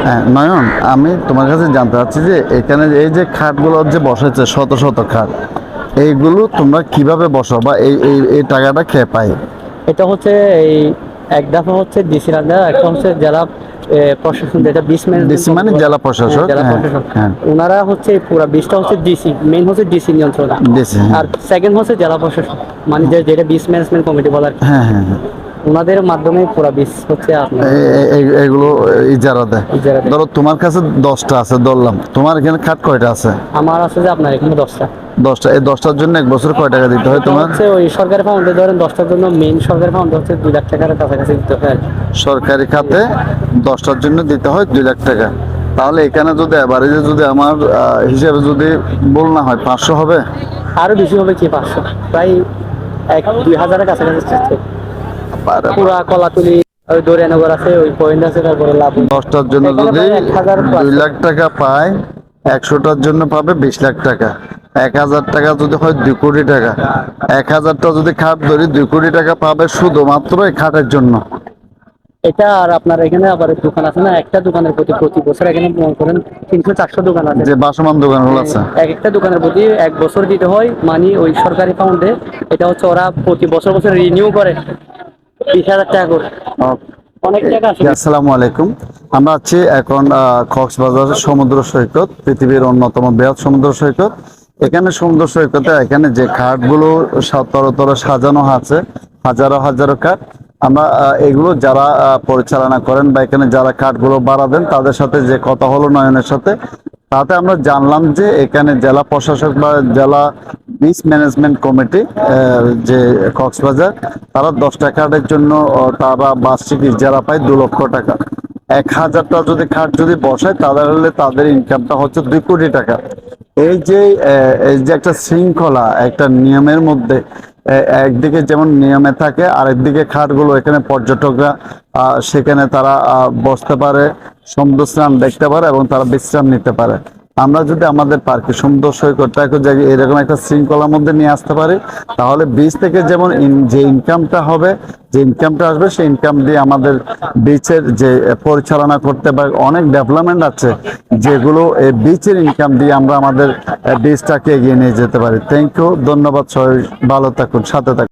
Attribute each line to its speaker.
Speaker 1: হ্যাঁ নয়ন আমি তোমার কাছে জানতে চাচ্ছি যে এখানে এই যে খাটগুলো যে বসেছে শত শত খাট এইগুলো তোমরা কীভাবে বসো বা এই এই এই টাকাটা খেয়ে পাই
Speaker 2: এটা হচ্ছে এই এক দফা হচ্ছে ডিসি রাজা একটা হচ্ছে জেলা প্রশাসন যেটা বিশ মেন
Speaker 1: মানে জেলা প্রশাসক,
Speaker 2: জেলা
Speaker 1: হ্যাঁ,
Speaker 2: প্রশাসন
Speaker 1: হ্যাঁ।
Speaker 2: ওনারা হচ্ছে এই পুরা বিশটা হচ্ছে ডিসি মেন হচ্ছে ডিসি নিয়ন্ত্রণ
Speaker 1: হ্যাঁ।
Speaker 2: আর সেকেন্ড হচ্ছে জেলা প্রশাসন মানে যেটা বিশ ম্যানেজমেন্ট কমিটি বলার
Speaker 1: হ্যাঁ হ্যাঁ হ্যাঁ।
Speaker 2: ওনাদের মাধ্যমে পুরা বিশ হচ্ছে
Speaker 1: এইগুলো ইজারা দেয়। ধরো তোমার কাছে দশটা আছে ধরলাম। তোমার এখানে খাট কয়টা আছে?
Speaker 2: আমার আছে যে আপনার এখানে দশটা।
Speaker 1: দশটা। এই দশটার জন্য এক বছর কয় টাকা দিতে হয় তোমার?
Speaker 2: হচ্ছে ওই সরকারি ফাউন্ডে ধরেন দশটার জন্য মেইন সরকারি ফাউন্ডে হচ্ছে দুই লাখ টাকার কাছাকাছি দিতে হয়
Speaker 1: সরকারি খাতে দশটার জন্য দিতে হয় দুই লাখ টাকা। তাহলে এখানে যদি অ্যাভারেজে যদি আমার হিসেবে যদি বল না হয় পাঁচশো হবে?
Speaker 2: আরও বেশি হবে কি পাঁচশো? প্রায় এক দুই হাজারের কাছাকাছি।
Speaker 1: পারে-
Speaker 2: পুরা কলাতুলি ওই দরিয়ানগর আছে ওই পয়েন্ট আছে তারপরে লাভ
Speaker 1: দশটার জন্য যদি। দুই লাখ টাকা পায় একশোটার জন্য পাবে বিশ লাখ টাকা। এক হাজার টাকা যদি হয় দুই কোটি টাকা। এক হাজারটা যদি খাট ধরি দুই কোটি টাকা পাবে শুধুমাত্র এই খাটের জন্য।
Speaker 2: এটা আর আপনার এখানে আবার দোকান আছে না একটা দোকানের প্রতি প্রতি বছর এখানে মনে করেন তিনশো চারশো দোকান আছে।
Speaker 1: যে বাসমান দোকানগুলো আছে।
Speaker 2: এক একটা দোকানের প্রতি এক বছর দিতে হয় মানে ওই সরকারি ফাউন্ডে এটা হচ্ছে ওরা প্রতি বছর বছর রিনিউ করে। বিশ হাজার টাকা করে। অনেক টাকা আছে।
Speaker 1: আসসালামু আলাইকুম। আমরা আছি এখন কক্সবাজার সমুদ্র সৈকত পৃথিবীর অন্যতম বৃহৎ সমুদ্র সৈকত। এখানে সমুদ্র সৈকতে এখানে যে খাটগুলো সা- তরতর সাজানো আছে হাজারো হাজারো কাঠ আমরা এগুলো যারা পরিচালনা করেন বা এখানে যারা কাঠগুলো বাড়া দেন তাদের সাথে যে কথা হলো নয়নের সাথে তাতে আমরা জানলাম যে এখানে জেলা প্রশাসক বা জেলা বিচ ম্যানেজমেন্ট কমিটি যে কক্সবাজার, তারা দশটা কার্ডের জন্য তারা বার্ষিক ইজারা পায় দু লক্ষ টাকা। এক হাজারটা যদি খাট যদি বসায় তাহলে তাদের ইনকামটা হচ্ছে দুই কোটি টাকা। এই যে এই যে একটা শৃঙ্খলা, একটা নিয়মের মধ্যে একদিকে যেমন নিয়মে থাকে, আরেকদিকে খাটগুলো, এখানে পর্যটকরা সেখানে তারা বসতে পারে সমুদ্র স্নান দেখতে পারে এবং তারা বিশ্রাম নিতে পারে। আমরা যদি আমাদের পার্কে সুন্দর সৈকতটাকে এরকম একটা শৃঙ্খলার মধ্যে নিয়ে আসতে পারি, তাহলে বীজ থেকে যেমন যে ইনকামটা হবে, যে ইনকামটা আসবে, সেই ইনকাম দিয়ে আমাদের বিচের যে পরিচালনা করতে পারে অনেক ডেভেলপমেন্ট আছে, যেগুলো এই বিচের ইনকাম দিয়ে আমরা আমাদের বিচটাকে এগিয়ে নিয়ে যেতে পারি। থ্যাংক ইউ ধন্যবাদ সবাই, ভালো থাকুন, সাথে থাকুন।